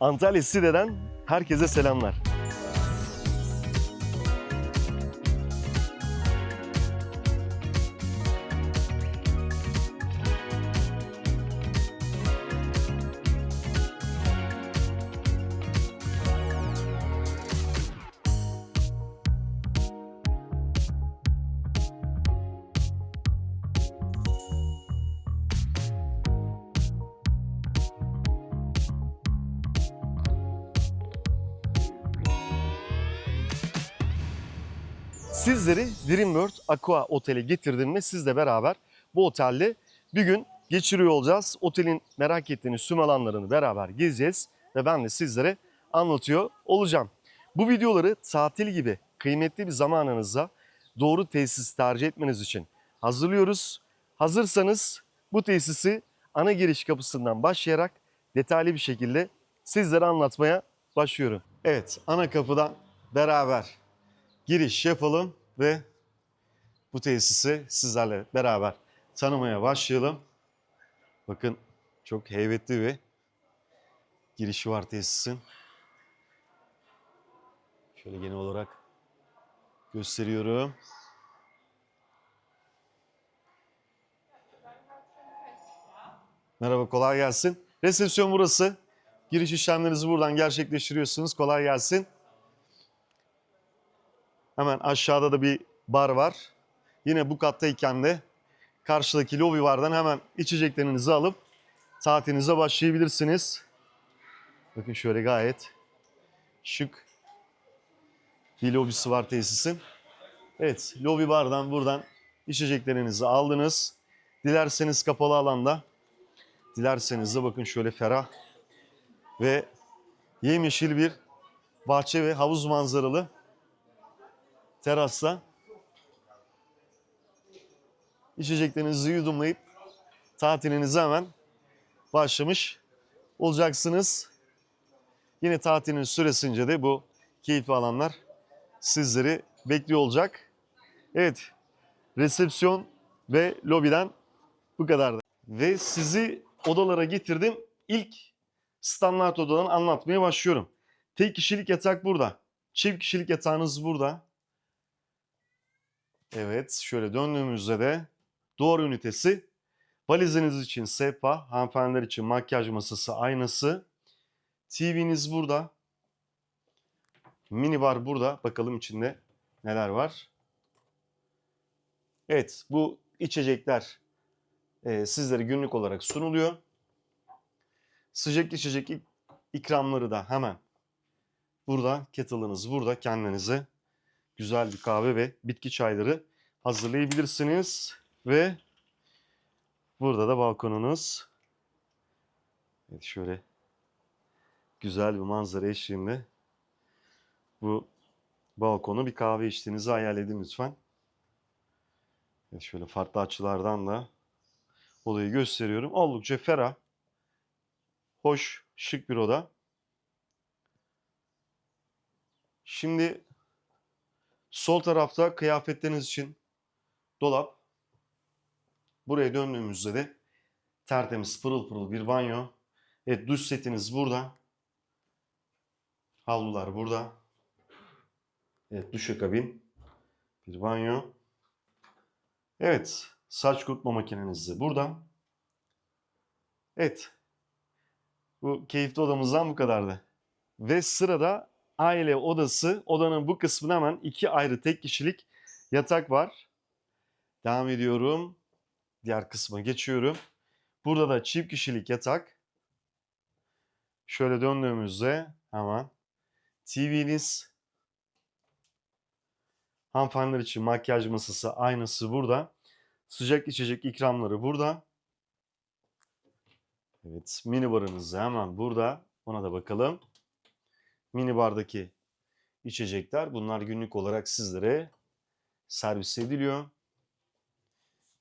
Antalya Side'den herkese selamlar. Sizleri Dream World Aqua Otel'e getirdim ve sizle beraber bu otelde bir gün geçiriyor olacağız. Otelin merak ettiğiniz tüm alanlarını beraber gezeceğiz ve ben de sizlere anlatıyor olacağım. Bu videoları tatil gibi kıymetli bir zamanınızda doğru tesis tercih etmeniz için hazırlıyoruz. Hazırsanız bu tesisi ana giriş kapısından başlayarak detaylı bir şekilde sizlere anlatmaya başlıyorum. Evet, ana kapıdan beraber giriş yapalım ve bu tesisi sizlerle beraber tanımaya başlayalım. Bakın çok heybetli bir girişi var tesisin. Şöyle genel olarak gösteriyorum. Merhaba, kolay gelsin. Resepsiyon burası. Giriş işlemlerinizi buradan gerçekleştiriyorsunuz. Kolay gelsin. Hemen aşağıda da bir bar var. Yine bu kattayken de karşıdaki lobi bardan hemen içeceklerinizi alıp tatilinize başlayabilirsiniz. Bakın şöyle gayet şık bir lobisi var tesisin. Evet, lobi bardan buradan içeceklerinizi aldınız. Dilerseniz kapalı alanda, dilerseniz de bakın şöyle ferah ve yemyeşil bir bahçe ve havuz manzaralı terasta içeceklerinizi yudumlayıp tatilinize hemen başlamış olacaksınız. Yine tatilin süresince de bu keyifli alanlar sizleri bekliyor olacak. Evet, resepsiyon ve lobiden bu kadardı. Ve sizi odalara getirdim. İlk standart odadan anlatmaya başlıyorum. Tek kişilik yatak burada. Çift kişilik yatağınız burada. Evet, şöyle döndüğümüzde de duvar ünitesi, valiziniz için sehpa, hanımefendiler için makyaj masası, aynası, TV'niz burada, mini bar burada. Bakalım içinde neler var. Evet, bu içecekler e, sizlere günlük olarak sunuluyor. Sıcak içecek ik- ikramları da hemen burada. Kettle'ınız burada kendinize güzel bir kahve ve bitki çayları hazırlayabilirsiniz. Ve burada da balkonunuz. Evet şöyle güzel bir manzara eşliğinde bu balkonu bir kahve içtiğinizi hayal edin lütfen. Evet şöyle farklı açılardan da odayı gösteriyorum. Oldukça ferah, hoş, şık bir oda. Şimdi Sol tarafta kıyafetleriniz için dolap. Buraya döndüğümüzde de tertemiz pırıl pırıl bir banyo. Evet duş setiniz burada. Havlular burada. Evet duşakabin. Bir banyo. Evet saç kurutma makineniz de burada. Evet. Bu keyifli odamızdan bu kadardı. Ve sırada aile odası. Odanın bu kısmına hemen iki ayrı tek kişilik yatak var. Devam ediyorum. Diğer kısma geçiyorum. Burada da çift kişilik yatak. Şöyle döndüğümüzde hemen TV'niz. Hanımefendiler için makyaj masası aynası burada. Sıcak içecek ikramları burada. Evet mini barınız hemen burada. Ona da bakalım mini bardaki içecekler. Bunlar günlük olarak sizlere servis ediliyor.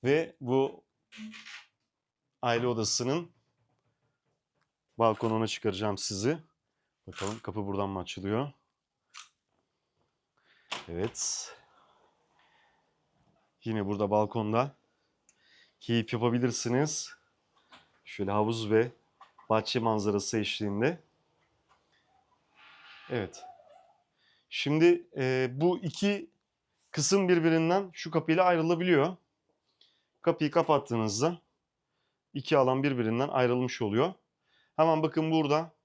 Ve bu aile odasının balkonuna çıkaracağım sizi. Bakalım kapı buradan mı açılıyor? Evet. Yine burada balkonda keyif yapabilirsiniz. Şöyle havuz ve bahçe manzarası eşliğinde. Evet. Şimdi e, bu iki kısım birbirinden şu kapıyla ayrılabiliyor. Kapıyı kapattığınızda iki alan birbirinden ayrılmış oluyor. Hemen bakın burada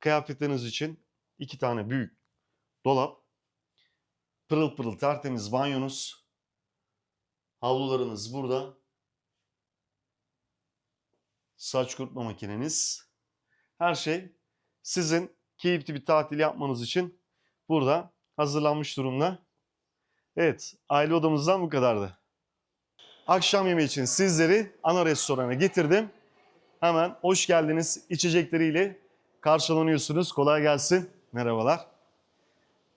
kıyafetleriniz için iki tane büyük dolap, pırıl pırıl tertemiz banyonuz, havlularınız burada, saç kurutma makineniz, her şey sizin keyifli bir tatil yapmanız için burada hazırlanmış durumda. Evet, aile odamızdan bu kadardı. Akşam yemeği için sizleri ana restorana getirdim. Hemen hoş geldiniz içecekleriyle karşılanıyorsunuz. Kolay gelsin. Merhabalar.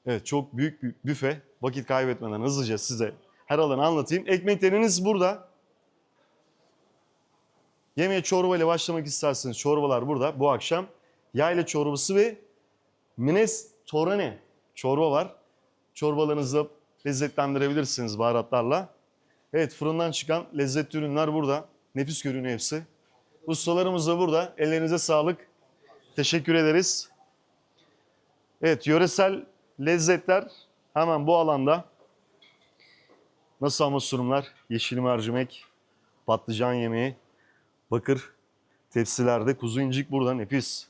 Evet çok büyük bir büfe. Vakit kaybetmeden hızlıca size her alanı anlatayım. Ekmekleriniz burada. Yemeğe çorba ile başlamak isterseniz çorbalar burada bu akşam. Yayla çorbası ve Mines Torane çorba var. Çorbalarınızı lezzetlendirebilirsiniz baharatlarla. Evet fırından çıkan lezzetli ürünler burada. Nefis görünüyor hepsi. Ustalarımız da burada. Ellerinize sağlık. Teşekkür ederiz. Evet yöresel lezzetler hemen bu alanda. Nasıl ama sunumlar? Yeşil mercimek, patlıcan yemeği, bakır tepsilerde kuzu incik burada nefis.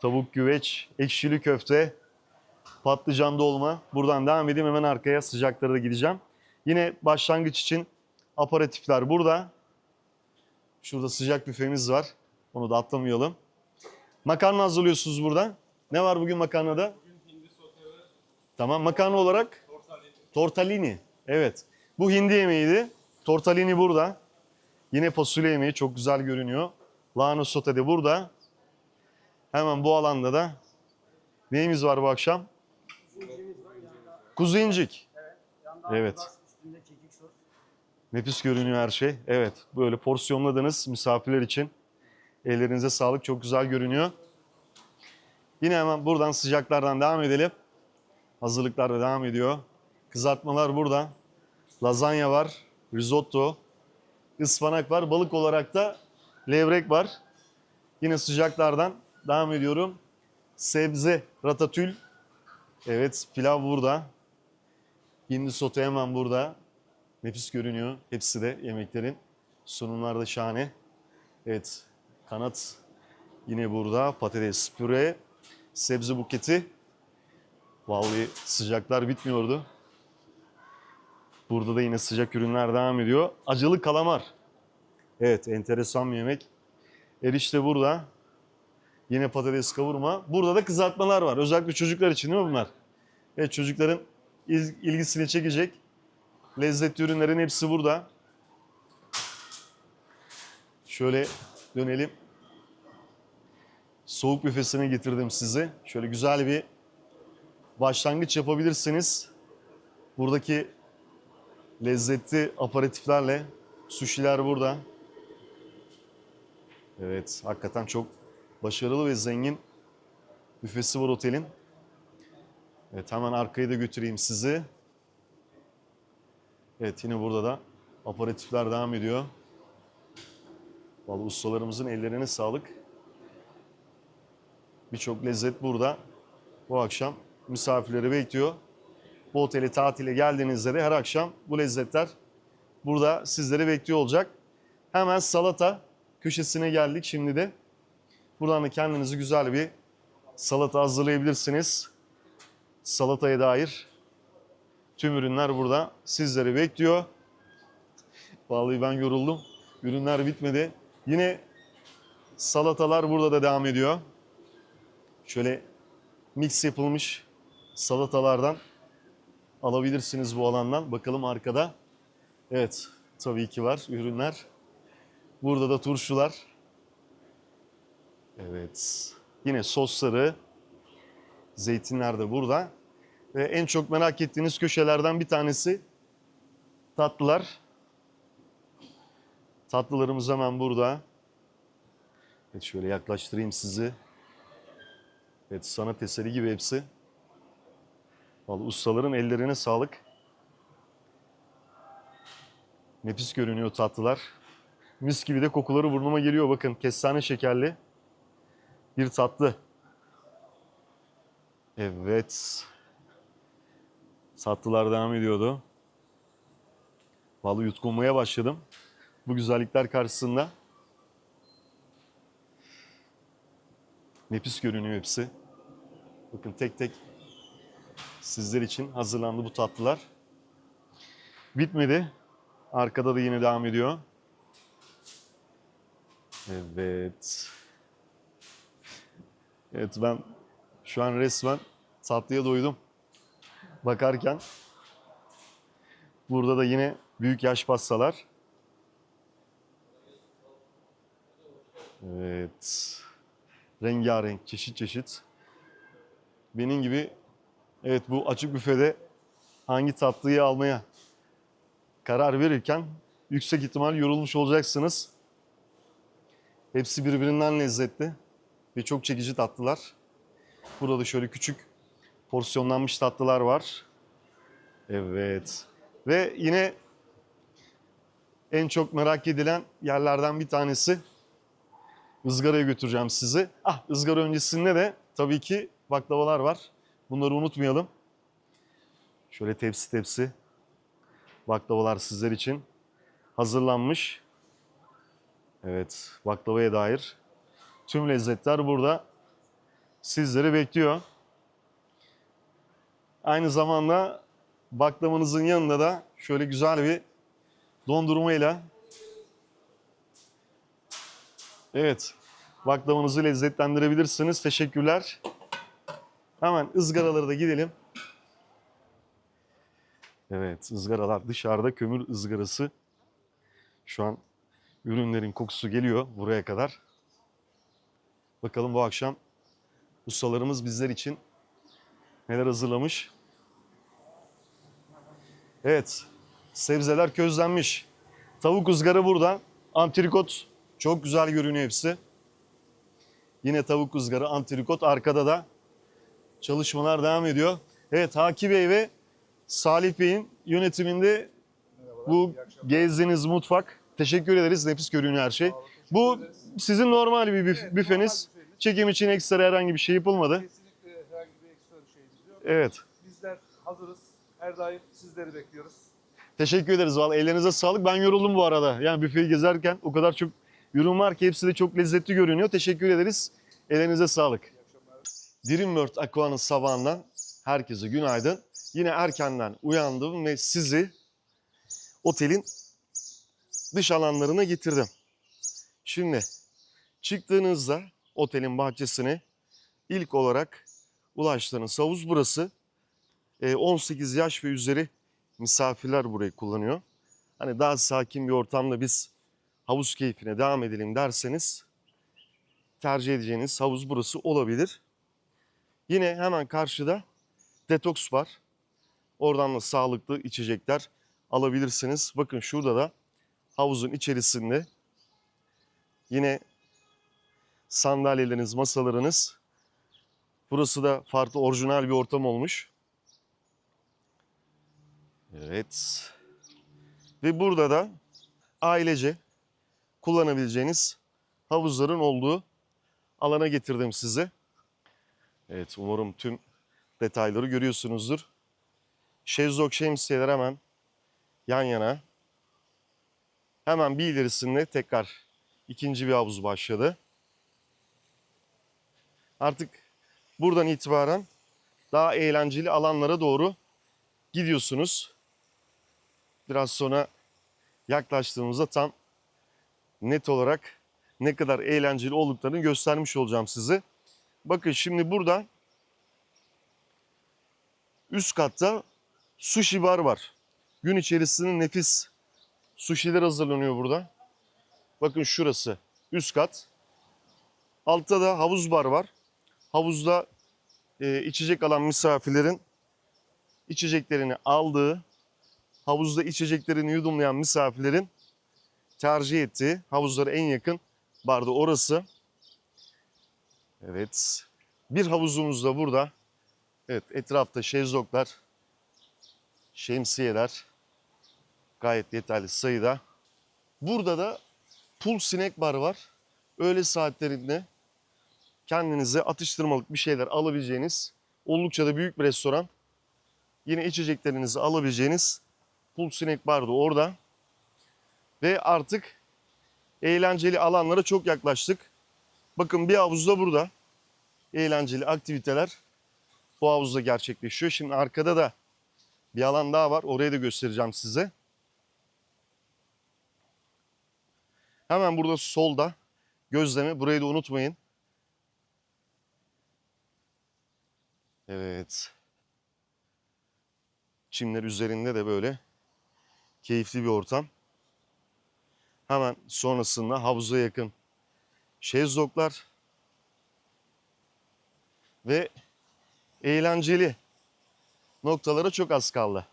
Tavuk güveç, ekşili köfte, patlıcan dolma. Buradan devam edeyim hemen arkaya sıcaklara da gideceğim. Yine başlangıç için aparatifler burada. Şurada sıcak büfemiz var. Onu da atlamayalım. Makarna hazırlıyorsunuz burada. Ne var bugün makarnada? Tamam makarna olarak? Tortellini. Evet. Bu hindi yemeğiydi. Tortellini burada. Yine fasulye yemeği çok güzel görünüyor. Lahana sote de burada. Hemen bu alanda da neyimiz var bu akşam? Kuzu incik. Evet. Sos. Nefis görünüyor her şey. Evet, böyle porsiyonladınız misafirler için. Ellerinize sağlık, çok güzel görünüyor. Yine hemen buradan sıcaklardan devam edelim. Hazırlıklar da devam ediyor. Kızartmalar burada. Lazanya var, risotto, ıspanak var. Balık olarak da levrek var. Yine sıcaklardan devam ediyorum. Sebze, ratatül. Evet, pilav burada. Hindi sote hemen burada. Nefis görünüyor hepsi de yemeklerin. Sunumlar da şahane. Evet kanat yine burada. Patates püre, sebze buketi. Vallahi sıcaklar bitmiyordu. Burada da yine sıcak ürünler devam ediyor. Acılı kalamar. Evet enteresan bir yemek. Erişte burada. Yine patates kavurma. Burada da kızartmalar var. Özellikle çocuklar için değil mi bunlar? Evet çocukların il- ilgisini çekecek Lezzetli ürünlerin hepsi burada. Şöyle dönelim. Soğuk büfesine getirdim sizi. Şöyle güzel bir başlangıç yapabilirsiniz. Buradaki lezzetli aparatiflerle suşiler burada. Evet, hakikaten çok başarılı ve zengin büfesi var otelin. Evet, hemen arkayı da götüreyim sizi. Evet yine burada da aparatifler devam ediyor. Vallahi ustalarımızın ellerine sağlık. Birçok lezzet burada. Bu akşam misafirleri bekliyor. Bu otele tatile geldiğinizde de her akşam bu lezzetler burada sizleri bekliyor olacak. Hemen salata köşesine geldik şimdi de. Buradan da kendinizi güzel bir salata hazırlayabilirsiniz. Salataya dair Tüm ürünler burada sizleri bekliyor. Vallahi ben yoruldum. Ürünler bitmedi. Yine salatalar burada da devam ediyor. Şöyle mix yapılmış salatalardan alabilirsiniz bu alandan. Bakalım arkada. Evet tabii ki var ürünler. Burada da turşular. Evet. Yine sosları. Zeytinler de burada. En çok merak ettiğiniz köşelerden bir tanesi tatlılar. Tatlılarımız hemen burada. Evet şöyle yaklaştırayım sizi. Evet sanat eseri gibi hepsi. Vallahi ustaların ellerine sağlık. Nefis görünüyor tatlılar. Mis gibi de kokuları burnuma geliyor bakın. Kestane şekerli bir tatlı. Evet. Sattılar devam ediyordu. Vallahi yutkunmaya başladım. Bu güzellikler karşısında. Nefis görünüyor hepsi. Bakın tek tek sizler için hazırlandı bu tatlılar. Bitmedi. Arkada da yine devam ediyor. Evet. Evet ben şu an resmen tatlıya doydum. Bakarken burada da yine büyük yaş pastalar. Evet. Rengarenk, çeşit çeşit. Benim gibi evet bu açık büfede hangi tatlıyı almaya karar verirken yüksek ihtimal yorulmuş olacaksınız. Hepsi birbirinden lezzetli ve çok çekici tatlılar. Burada da şöyle küçük porsiyonlanmış tatlılar var. Evet. Ve yine en çok merak edilen yerlerden bir tanesi ızgaraya götüreceğim sizi. Ah ızgara öncesinde de tabii ki baklavalar var. Bunları unutmayalım. Şöyle tepsi tepsi baklavalar sizler için hazırlanmış. Evet, baklavaya dair tüm lezzetler burada sizleri bekliyor. Aynı zamanda baklavanızın yanında da şöyle güzel bir dondurmayla Evet, baklavanızı lezzetlendirebilirsiniz. Teşekkürler. Hemen ızgaralara da gidelim. Evet, ızgaralar dışarıda kömür ızgarası. Şu an ürünlerin kokusu geliyor buraya kadar. Bakalım bu akşam ustalarımız bizler için neler hazırlamış. Evet, sebzeler közlenmiş. Tavuk ızgara burada. Antrikot çok güzel görünüyor hepsi. Yine tavuk ızgara, antrikot. Arkada da çalışmalar devam ediyor. Evet, Haki Bey ve Salih Bey'in yönetiminde bu gezdiğiniz mutfak. Teşekkür ederiz. Nefis görünüyor her şey. Bu sizin normal bir büf- büfeniz. Çekim için ekstra herhangi bir şey yapılmadı. Kesinlikle herhangi bir ekstra bir şeyimiz yok. Evet. Bizler hazırız. Her daim sizleri bekliyoruz. Teşekkür ederiz. Vallahi ellerinize sağlık. Ben yoruldum bu arada. Yani büfeyi gezerken o kadar çok ürün var ki hepsi de çok lezzetli görünüyor. Teşekkür ederiz. Ellerinize sağlık. Dreambird Aqua'nın sabahından herkese günaydın. Yine erkenden uyandım ve sizi otelin dış alanlarına getirdim. Şimdi çıktığınızda otelin bahçesine ilk olarak ulaştığınız havuz burası. Ee, 18 yaş ve üzeri misafirler burayı kullanıyor. Hani daha sakin bir ortamda biz havuz keyfine devam edelim derseniz tercih edeceğiniz havuz burası olabilir. Yine hemen karşıda detoks var. Oradan da sağlıklı içecekler alabilirsiniz. Bakın şurada da havuzun içerisinde yine sandalyeleriniz, masalarınız. Burası da farklı orijinal bir ortam olmuş. Evet. Ve burada da ailece kullanabileceğiniz havuzların olduğu alana getirdim sizi. Evet umarım tüm detayları görüyorsunuzdur. Şezlong şemsiyeler hemen yan yana. Hemen bir ilerisinde tekrar ikinci bir havuz başladı. Artık buradan itibaren daha eğlenceli alanlara doğru gidiyorsunuz. Biraz sonra yaklaştığımızda tam net olarak ne kadar eğlenceli olduklarını göstermiş olacağım size. Bakın şimdi burada üst katta sushi bar var. Gün içerisinde nefis sushi'ler hazırlanıyor burada. Bakın şurası üst kat. Altta da havuz bar var. Havuzda e, içecek alan misafirlerin içeceklerini aldığı, havuzda içeceklerini yudumlayan misafirlerin tercih ettiği havuzlara en yakın barda orası. Evet. Bir havuzumuz da burada. Evet etrafta şezlonglar, şemsiyeler gayet yeterli sayıda. Burada da pool snack bar var. Öğle saatlerinde kendinize atıştırmalık bir şeyler alabileceğiniz Oldukça da büyük bir restoran. Yine içeceklerinizi alabileceğiniz Pool Snack Bar da orada. Ve artık eğlenceli alanlara çok yaklaştık. Bakın bir havuz da burada. Eğlenceli aktiviteler bu havuzda gerçekleşiyor. Şimdi arkada da bir alan daha var. Orayı da göstereceğim size. Hemen burada solda gözleme. Burayı da unutmayın. Evet. Çimler üzerinde de böyle keyifli bir ortam. Hemen sonrasında havuza yakın şezlonglar ve eğlenceli noktalara çok az kaldı.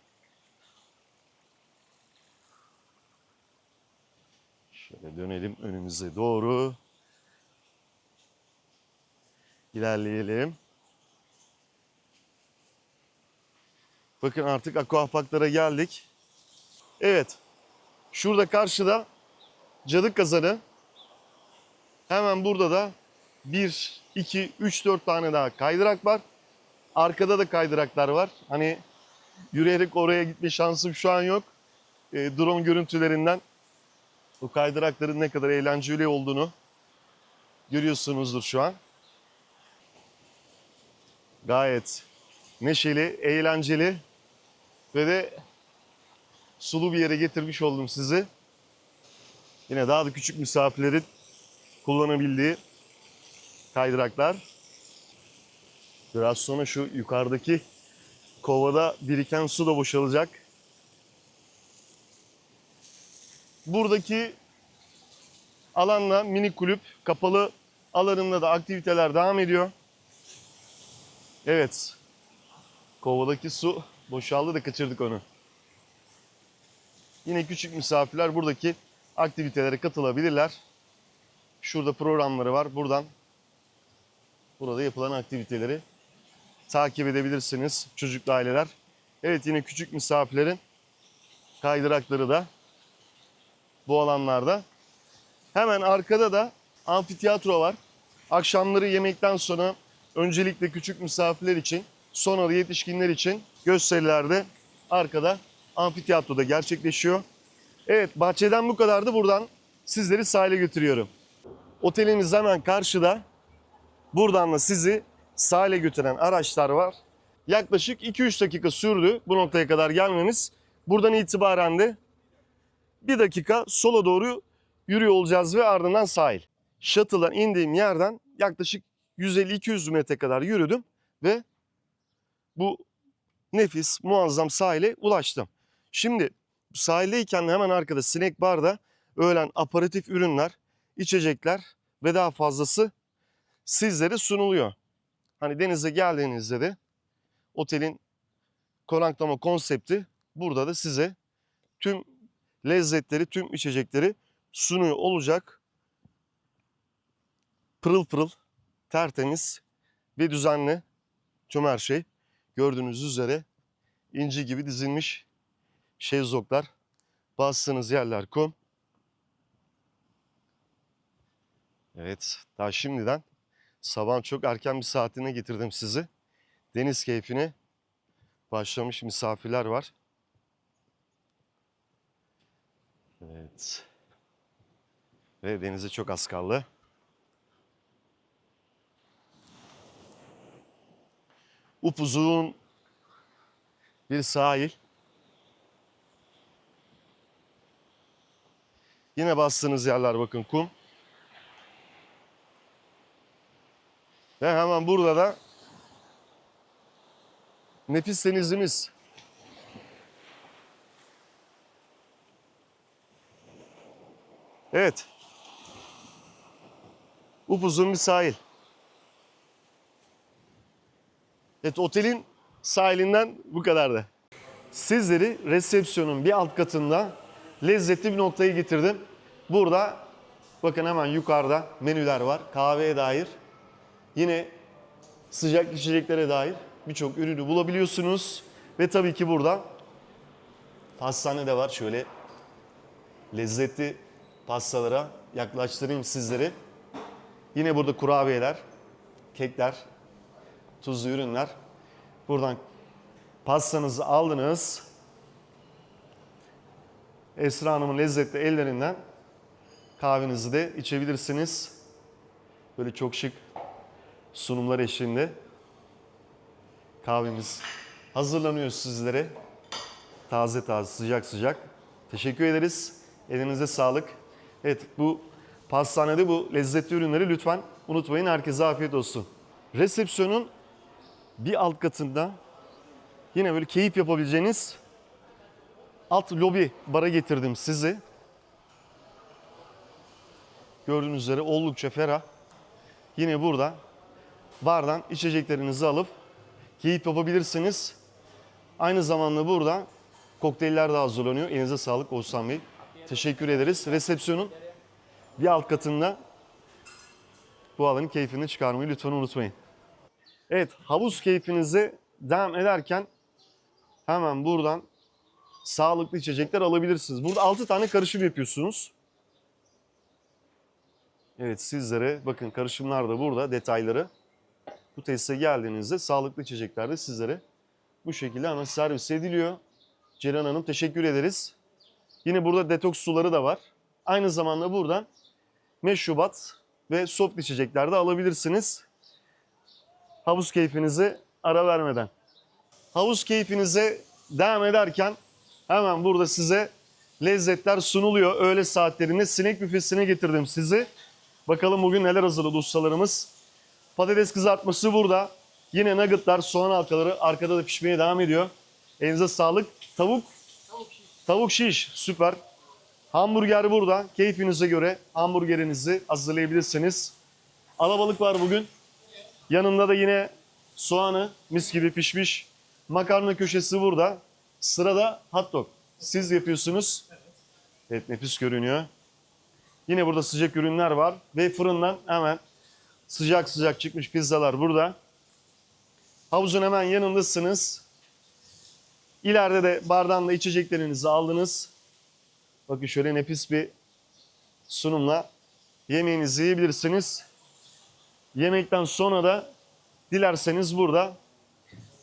Şöyle dönelim önümüze doğru. İlerleyelim. Bakın artık aquaparklara geldik. Evet. Şurada karşıda cadı kazanı. Hemen burada da 1, 2, 3, 4 tane daha kaydırak var. Arkada da kaydıraklar var. Hani yürüyerek oraya gitme şansım şu an yok. E, drone görüntülerinden bu kaydırakların ne kadar eğlenceli olduğunu görüyorsunuzdur şu an. Gayet neşeli, eğlenceli ve de sulu bir yere getirmiş oldum sizi. Yine daha da küçük misafirlerin kullanabildiği kaydıraklar. Biraz sonra şu yukarıdaki kovada biriken su da boşalacak. Buradaki alanla mini kulüp kapalı alanında da aktiviteler devam ediyor. Evet. Kovadaki su boşaldı da kaçırdık onu. Yine küçük misafirler buradaki aktivitelere katılabilirler. Şurada programları var. Buradan burada yapılan aktiviteleri takip edebilirsiniz çocuklu aileler. Evet yine küçük misafirlerin kaydırakları da bu alanlarda. Hemen arkada da amfiteyatro var. Akşamları yemekten sonra öncelikle küçük misafirler için sonra da yetişkinler için gösterilerde arkada amfiteyatroda gerçekleşiyor. Evet bahçeden bu kadardı. Buradan sizleri sahile götürüyorum. Otelimiz hemen karşıda. Buradan da sizi sahile götüren araçlar var. Yaklaşık 2-3 dakika sürdü bu noktaya kadar gelmemiz. Buradan itibaren de bir dakika sola doğru yürüyor olacağız ve ardından sahil. Shuttle'dan indiğim yerden yaklaşık 150-200 metre kadar yürüdüm ve bu nefis muazzam sahile ulaştım. Şimdi sahildeyken hemen arkada Snack Bar'da öğlen aparatif ürünler, içecekler ve daha fazlası sizlere sunuluyor. Hani denize geldiğinizde de otelin konaklama konsepti burada da size tüm lezzetleri, tüm içecekleri sunuyor olacak. Pırıl pırıl, tertemiz ve düzenli tüm her şey. Gördüğünüz üzere inci gibi dizilmiş şezlonglar. Bastığınız yerler kum. Evet, daha şimdiden sabahın çok erken bir saatine getirdim sizi. Deniz keyfine başlamış misafirler var. Evet. Ve denize çok az kaldı. Upuzun bir sahil. Yine bastığınız yerler bakın kum. Ve hemen burada da nefis denizimiz. Evet. Upuzun bir sahil. Evet otelin sahilinden bu kadardı. Sizleri resepsiyonun bir alt katında lezzetli bir noktaya getirdim. Burada bakın hemen yukarıda menüler var. Kahveye dair. Yine sıcak içeceklere dair birçok ürünü bulabiliyorsunuz. Ve tabii ki burada pastane de var. Şöyle lezzetli pastalara yaklaştırayım sizleri. Yine burada kurabiyeler, kekler, tuzlu ürünler. Buradan pastanızı aldınız. Esra Hanım'ın lezzetli ellerinden kahvenizi de içebilirsiniz. Böyle çok şık sunumlar eşliğinde kahvemiz hazırlanıyor sizlere. Taze taze, sıcak sıcak. Teşekkür ederiz. Elinize sağlık. Evet bu pastanede bu lezzetli ürünleri lütfen unutmayın. Herkese afiyet olsun. Resepsiyonun bir alt katında yine böyle keyif yapabileceğiniz alt lobi bara getirdim sizi. Gördüğünüz üzere oldukça ferah. Yine burada bardan içeceklerinizi alıp keyif yapabilirsiniz. Aynı zamanda burada kokteyller de hazırlanıyor. Elinize sağlık Oğuzhan Bey. Teşekkür ederiz. Resepsiyonun bir alt katında bu alanın keyfini çıkarmayı lütfen unutmayın. Evet havuz keyfinize devam ederken hemen buradan sağlıklı içecekler alabilirsiniz. Burada 6 tane karışım yapıyorsunuz. Evet sizlere bakın karışımlar da burada detayları. Bu tesise geldiğinizde sağlıklı içecekler de sizlere bu şekilde hemen servis ediliyor. Ceren Hanım teşekkür ederiz. Yine burada detoks suları da var. Aynı zamanda buradan meşrubat ve soft içecekler de alabilirsiniz. Havuz keyfinize ara vermeden. Havuz keyfinize devam ederken hemen burada size lezzetler sunuluyor. Öğle saatlerinde sinek büfesine getirdim sizi. Bakalım bugün neler hazırladı ustalarımız. Patates kızartması burada. Yine nuggetlar, soğan halkaları arkada da pişmeye devam ediyor. Elinize sağlık. Tavuk? Tavuk şiş. Süper. Hamburger burada. Keyfinize göre hamburgerinizi hazırlayabilirsiniz. Alabalık var bugün. Yanında da yine soğanı mis gibi pişmiş. Makarna köşesi burada. Sırada hot dog. Siz yapıyorsunuz. Evet nefis görünüyor. Yine burada sıcak ürünler var. Ve fırından hemen sıcak sıcak çıkmış pizzalar burada. Havuzun hemen yanındasınız. İleride de bardağında içeceklerinizi aldınız. Bakın şöyle nefis bir sunumla yemeğinizi yiyebilirsiniz. Yemekten sonra da dilerseniz burada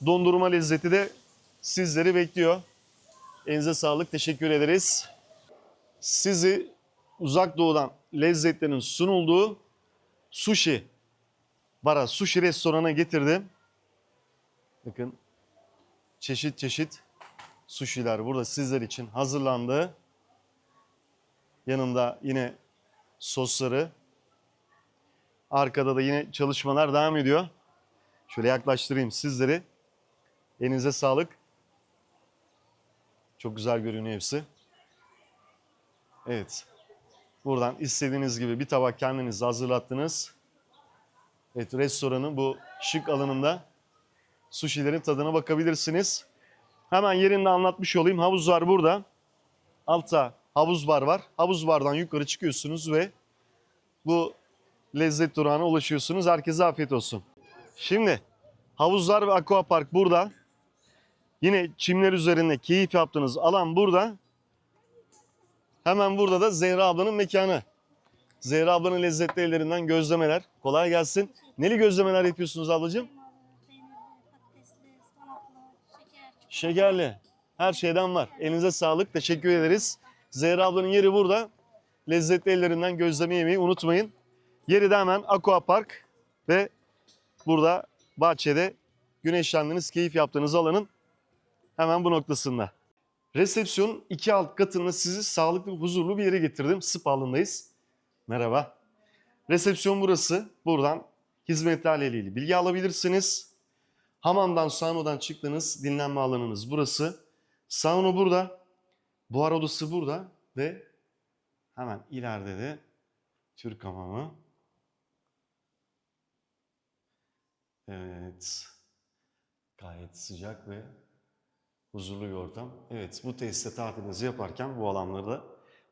dondurma lezzeti de sizleri bekliyor. Elinize sağlık, teşekkür ederiz. Sizi uzak doğudan lezzetlerin sunulduğu sushi bara, sushi restorana getirdim. Bakın çeşit çeşit sushiler burada sizler için hazırlandı. Yanında yine sosları. Arkada da yine çalışmalar devam ediyor. Şöyle yaklaştırayım sizleri. Elinize sağlık. Çok güzel görünüyor hepsi. Evet. Buradan istediğiniz gibi bir tabak kendiniz hazırlattınız. Evet restoranın bu şık alanında sushilerin tadına bakabilirsiniz. Hemen yerinde anlatmış olayım. Havuz var burada. Altta havuz bar var. Havuz bardan yukarı çıkıyorsunuz ve bu lezzet durağına ulaşıyorsunuz. Herkese afiyet olsun. Şimdi havuzlar ve aquapark burada. Yine çimler üzerinde keyif yaptığınız alan burada. Hemen burada da Zehra ablanın mekanı. Zehra ablanın lezzetli ellerinden gözlemeler. Kolay gelsin. Neli gözlemeler yapıyorsunuz ablacığım? Şekerli. Her şeyden var. Elinize sağlık. Teşekkür ederiz. Zehra ablanın yeri burada. Lezzetli ellerinden gözleme yemeyi unutmayın. Yeri de hemen Aqua Park ve burada bahçede güneşlendiniz, keyif yaptığınız alanın hemen bu noktasında. Resepsiyonun iki alt katında sizi sağlıklı, huzurlu bir yere getirdim. Spa alanındayız. Merhaba. Resepsiyon burası. Buradan hizmetlerle ilgili bilgi alabilirsiniz. Hamamdan, saunadan çıktınız. Dinlenme alanınız burası. Sauna burada. Buhar odası burada. Ve hemen ileride de Türk hamamı. Evet. Gayet sıcak ve huzurlu bir ortam. Evet bu tesiste tatilinizi yaparken bu alanları da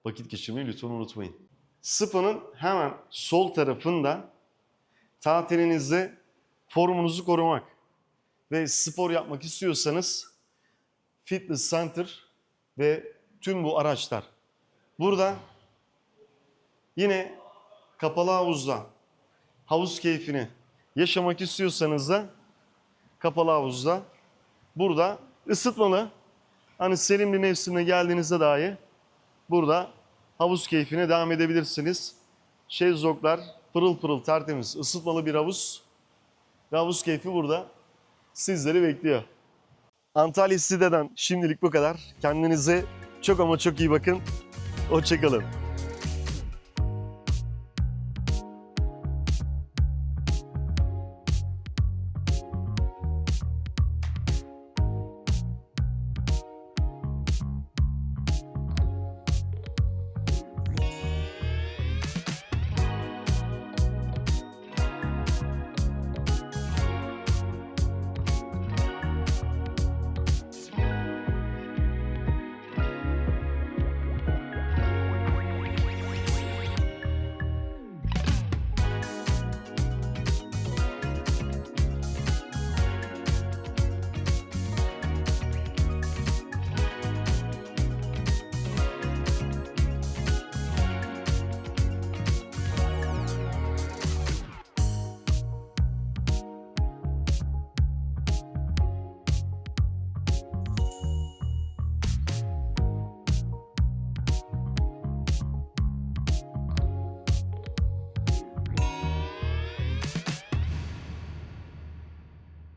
vakit geçirmeyi lütfen unutmayın. Spa'nın hemen sol tarafında tatilinizde formunuzu korumak ve spor yapmak istiyorsanız fitness center ve tüm bu araçlar. Burada yine kapalı havuzda havuz keyfini yaşamak istiyorsanız da kapalı havuzda burada ısıtmalı. Hani serin bir mevsimine geldiğinizde dahi burada havuz keyfine devam edebilirsiniz. Şezlonglar pırıl pırıl tertemiz ısıtmalı bir havuz. Ve havuz keyfi burada sizleri bekliyor. Antalya Side'den şimdilik bu kadar. Kendinize çok ama çok iyi bakın. Hoşçakalın.